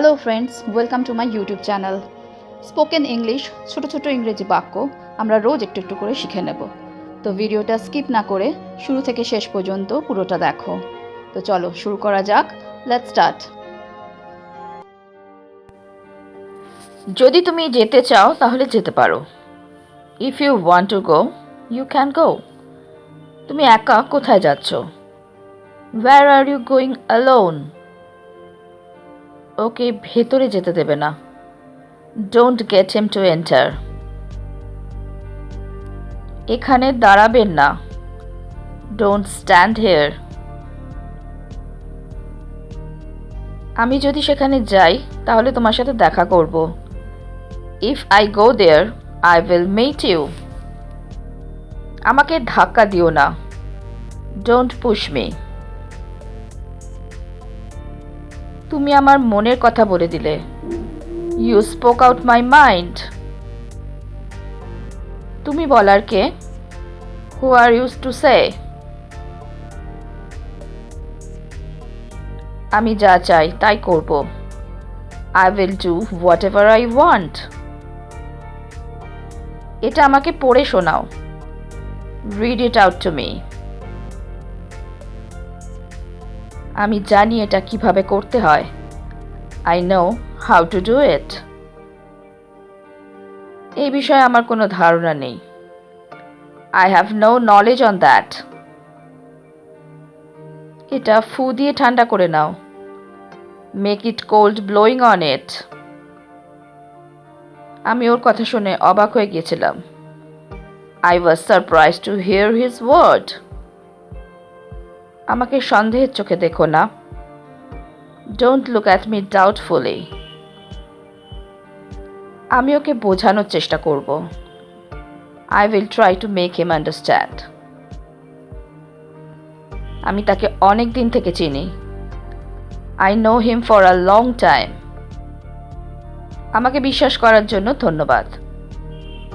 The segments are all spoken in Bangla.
Hello friends welcome to my YouTube channel spoken English ছোট ছোট ইংরেজি বাক্য আমরা রোজ একটু একটু করে শিখে নেব। তো ভিডিওটা স্কিপ না করে শুরু থেকে শেষ পর্যন্ত পুরোটা দেখো। তো চলো শুরু করা যাক। লেট স্টার্ট যদি তুমি যেতে চাও, তাহলে যেতে পারো। If you want to go you can go তুমি একা কোথায় যাচ্ছ? Where are you going alone okay ভেতরে যেতে দেবে না। Don't get him to enter এখানে দাঁড়াবেন না। ডোন্ট স্ট্যান্ড হেয়ার আমি যদি সেখানে যাই, তাহলে তোমার সাথে দেখা করব। If I go there I will met you আমাকে ধাক্কা দিও না। ডোন্ট পুশ মি তুমি আমার মনের কথা বলে দিলে। You spoke out my mind তুমি বলার কে? হু আর ইউজ টু সে আমি যা চাই তাই করব। I will do whatever I want এটা আমাকে পড়ে শোনাও। Read it out to me আমি জানি এটা কীভাবে করতে হয়। I know how to do it এই বিষয়ে আমার কোনো ধারণা নেই। I have no knowledge on that এটা ফু দিয়ে ঠান্ডা করে নাও। Make it cold blowing on it আমি ওর কথা শুনে অবাক হয়ে গিয়েছিলাম। I was surprise to hear his word আমাকে সন্দেহের চোখে দেখো না। Don't look at me doubtfully আমি ওকে বোঝানোর চেষ্টা করব। I will try to make him understand আমি তাকে অনেক দিন থেকে চিনি। I know him for a long time আমাকে বিশ্বাস করার জন্য ধন্যবাদ।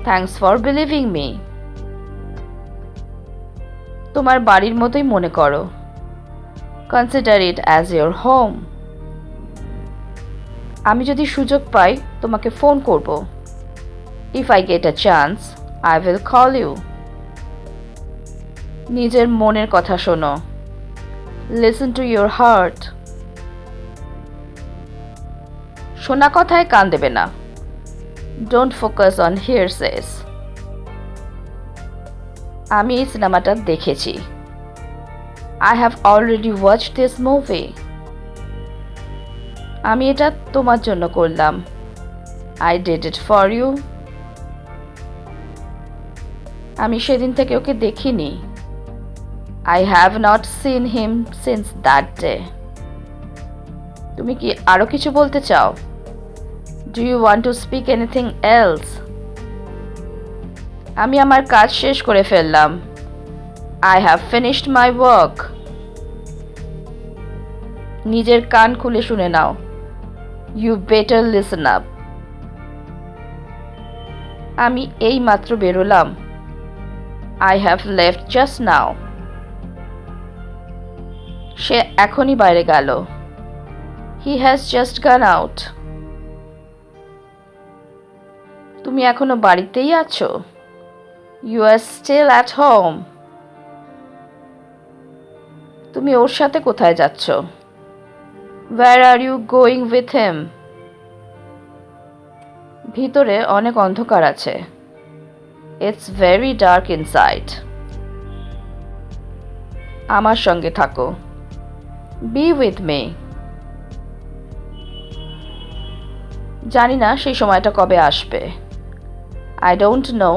থ্যাংকস ফর বিলিভিং মি তোমার বাড়ির মতোই মনে করো। Consider it as your home আমি যদি সুযোগ পাই, তোমাকে ফোন করব। If I get a chance I will call you নিজের মনের কথা শোনো। লিসন টু ইয়োর হার্ট শোনা কথায় কান দেবে না। Don't focus on hearsays আমি এই সিনেমাটা দেখেছি। I have already watch this movie আমি এটা তোমার জন্য করলাম। I did it for you আমি সেদিন থেকে ওকে দেখিনি। I have not seen him since that day তুমি কি আরও কিছু বলতে চাও? Do you want to speak anything else আমি আমার কাজ শেষ করে ফেললাম। I have finished my work নিজের কান খুলে শুনে নাও। ইউ বেটার লিসন আপ আমি এই মাত্র বেরোলাম। I have left just now সে এখনই বাইরে গেল। He has just gone out তুমি এখনও বাড়িতেই আছো? You are still at home তুমি ওর সাথে কোথায় যাচ্ছ? Where are you going with him ভিতরে অনেক অন্ধকার আছে। ইটস ভেরি ডার্ক ইনসাইড আমার সঙ্গে থাকো। বি উইথ মি জানি না সেই সময়টা কবে আসবে। I don't know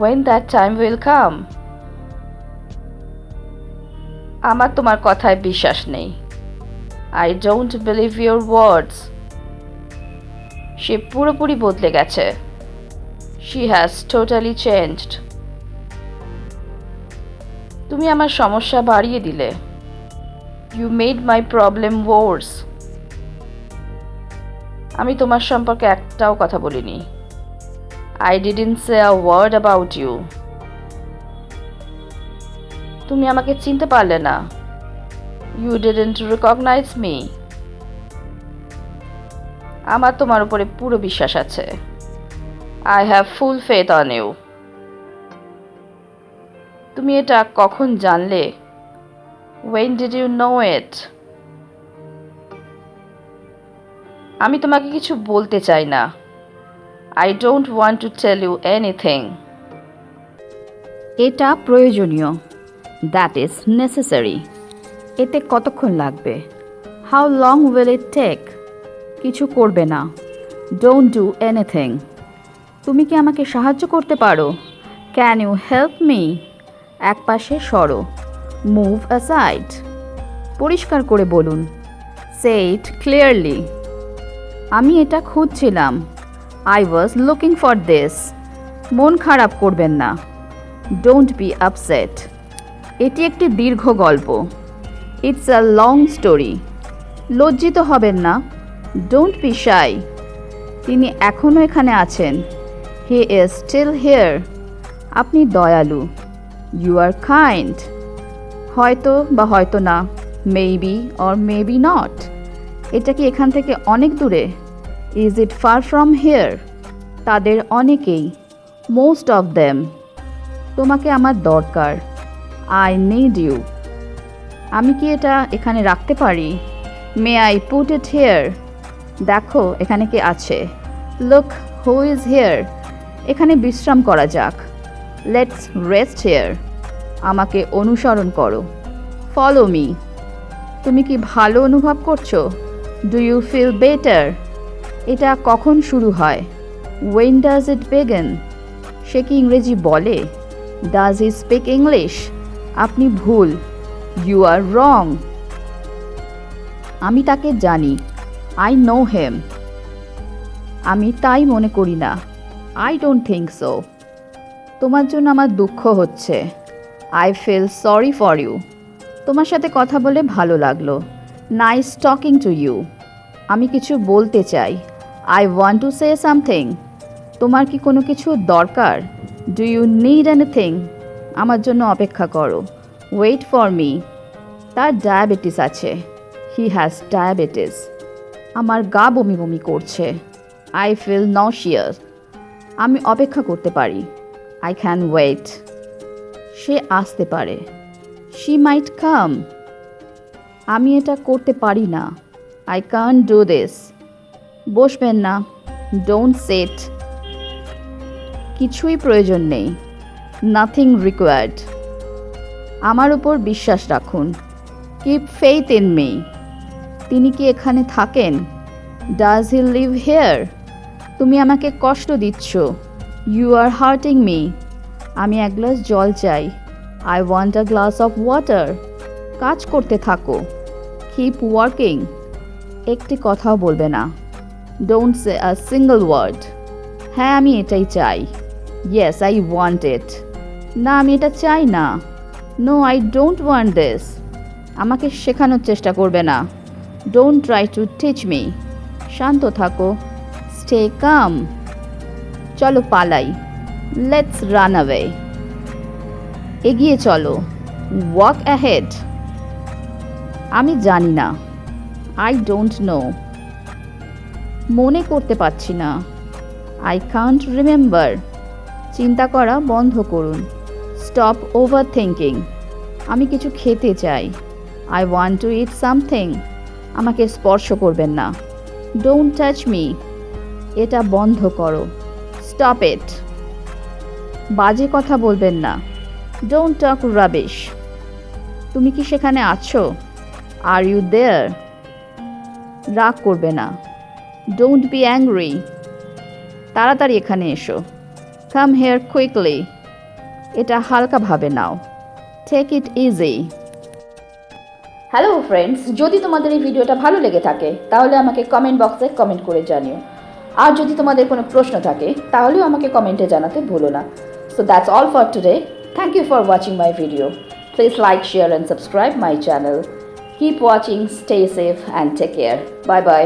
when that time will come আমার তোমার কথায় বিশ্বাস নেই। I don't believe your words সে পুরোপুরি বদলে গেছে। শি হ্যাজ টোটালি চেঞ্জড তুমি আমার সমস্যা বাড়িয়ে দিলে। You made my problem worse আমি তোমার সম্পর্কে একটাও কথা বলিনি। I didn't say a word about you তুমি আমাকে চিনতে পারলে না। ইউ ডিডেন্ট রিকগনাইজ মি আমার তোমার উপরে পুরো বিশ্বাস আছে। I have full faith on you তুমি এটা কখন জানলে? When did you know it আমি তোমাকে কিছু বলতে চাই না। I don't want to tell you anything এটা প্রয়োজনীয়। দ্যাট ইজ নেসেসারি এতে কতক্ষণ লাগবে? How long will it take কিছু করবে না। ডোন্ট ডু এনিথিং তুমি কি আমাকে সাহায্য করতে পারো? ক্যান ইউ হেল্প মি এক পাশে সরো। মুভ অ্যাসাইড পরিষ্কার করে বলুন। সে ইট ক্লিয়ারলি আমি এটা খুঁজছিলাম। I was looking for this মন খারাপ করবেন না। ডোন্ট বি আপসেট এটি একটি দীর্ঘ গল্প। ইটস আ লং স্টোরি লজ্জিত হবেন না। ডোন্ট বি শাই তিনি এখনও এখানে আছেন। হি ইজ স্টিল হেয়ার আপনি দয়ালু। ইউ আর কাইন্ড হয়তো বা হয়তো না। মেবি অর মেবি নট এটা কি এখান থেকে অনেক দূরে? Is it far from here তাদের অনেকেই। মোস্ট অফ দেম তোমাকে আমার দরকার। আই নিড ইউ আমি কি এটা এখানে রাখতে পারি? May I put it here দেখো, এখানে কি আছে? লুক হু ইজ হেয়ার এখানে বিশ্রাম করা যাক। লেটস রেস্ট হেয়ার আমাকে অনুসরণ করো। ফলো মি তুমি কি ভালো অনুভব করছ? ডু ইউ ফিল বেটার এটা কখন শুরু হয়? ওয়েন ডাজ ইট বেগেন সে কি ইংরেজি বলে? ডাজ ই স্পিক ইংলিশ আপনি ভুল। ইউ আর রং আমি তাকে জানি। আই নো হেম আমি তাই মনে করি না। আই ডোন্ট থিঙ্ক সো তোমার জন্য আমার দুঃখ হচ্ছে। I feel sorry for you তোমার সাথে কথা বলে ভালো লাগল। নাইস টকিং টু ইউ আমি কিছু বলতে চাই। I want to say something তোমার কি কোনো কিছু দরকার? ডু ইউ নিড এনিথিং আমার জন্য অপেক্ষা করো। ওয়েট ফর মি তার ডায়াবেটিস আছে। হি হ্যাজ ডায়াবেটিস আমার গা বমি বমি করছে। আই ফিল নশিয়াস আমি অপেক্ষা করতে পারি। আই ক্যান ওয়েট সে আসতে পারে। শি মাইট কাম আমি এটা করতে পারি না। আই কান ডু দিস বসবেন না। ডোন্ট সেট কিছুই প্রয়োজন নেই। নাথিং রিকোয়ার্ড আমার উপর বিশ্বাস রাখুন। কিপ ফেইথ ইন মি তিনি কি এখানে থাকেন? ডাজ হি লিভ হেয়ার তুমি আমাকে কষ্ট দিচ্ছ। ইউ আর হার্টিং মি আমি এক গ্লাস জল চাই। I want a glass of water কাজ করতে থাকো। কিপ ওয়ার্কিং একটি কথাও বলবে না। Don't say a single word হ্যাঁ আমি এটাই চাই। ইয়েস আই ওয়ান্ট ইট না, আমি এটা চাই না। No I don't want this আমাকে শেখানোর চেষ্টা করবে না। Don't try to teach me শান্ত থাকো। স্টে কাম চলো পালাই। লেটস রান অ্যাওয়ে এগিয়ে চলো। ওয়াক অ্যাহেড আমি জানি না। আই ডোন্ট নো মনে করতে পারছি না। আই কান্ট রিমেম্বার চিন্তা করা বন্ধ করুন। স্টপ ওভার থিঙ্কিং আমি কিছু খেতে চাই। I want to eat something আমাকে স্পর্শ করবেন না। ডোন্ট টাচ মি এটা বন্ধ করো। স্টপ ইট বাজে কথা বলবেন না। ডোন্ট টক রাবিশ তুমি কি সেখানে আছো? আর ইউ দেয়ার রাগ করবে না। ডোন্ট বি অ্যাংরি তাড়াতাড়ি এখানে এসো। কাম হেয়ার কুইকলি এটা হালকাভাবে নাও। Take it easy hello friends যদি তোমাদের এই ভিডিওটা ভালো লেগে থাকে, তাহলে আমাকে কমেন্ট বক্সে কমেন্ট করে জানিও। আর যদি তোমাদের কোনো প্রশ্ন থাকে, তাহলেও আমাকে কমেন্টে জানাতে ভুলো না। So that's all for today thank you for watching my video please like share and subscribe my channel keep watching stay safe and take care bye bye